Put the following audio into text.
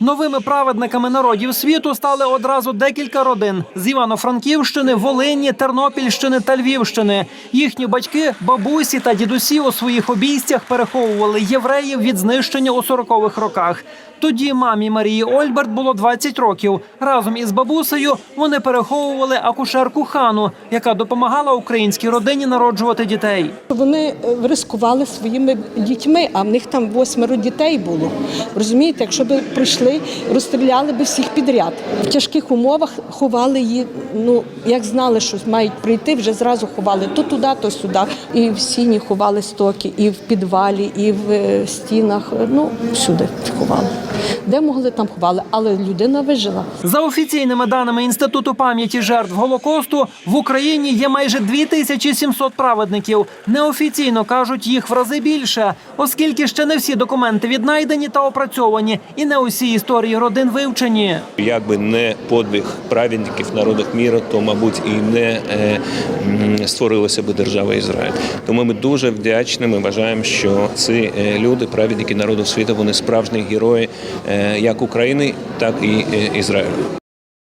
Новими праведниками народів світу стали одразу декілька родин з Івано-Франківщини, Волині, Тернопільщини та Львівщини. Їхні батьки, бабусі та дідусі у своїх обійстях переховували євреїв від знищення у 40-х роках. Тоді мамі Марії Ольберт було 20 років. Разом із бабусею вони переховували акушерку Хану, яка допомагала українській родині народжувати дітей. Вони е, рискували своїми дітьми, а в них там восьмеро дітей було. Розумієте, якщо б прийшли, розстріляли б всіх підряд. В тяжких умовах ховали її. Ну як знали, що мають прийти, вже зразу ховали то туди, то сюди. І в сіні ховали стоки, і в підвалі, і в е, стінах. Ну всюди ховали. Де могли, там ховали, але людина вижила. За офіційними даними Інституту пам'яті жертв Голокосту в Україні є майже 2700 праведників. Неофіційно кажуть їх в рази більше, оскільки ще не всі документи віднайдені та опрацьовані, і не усі історії родин вивчені. Якби не подвиг праведників народів міра, то мабуть і не е, створилася би держава Ізраїль. Тому ми дуже вдячні. Ми вважаємо, що ці е, люди, праведники народу світу, вони справжні герої е, як України, так і Ізраїлю.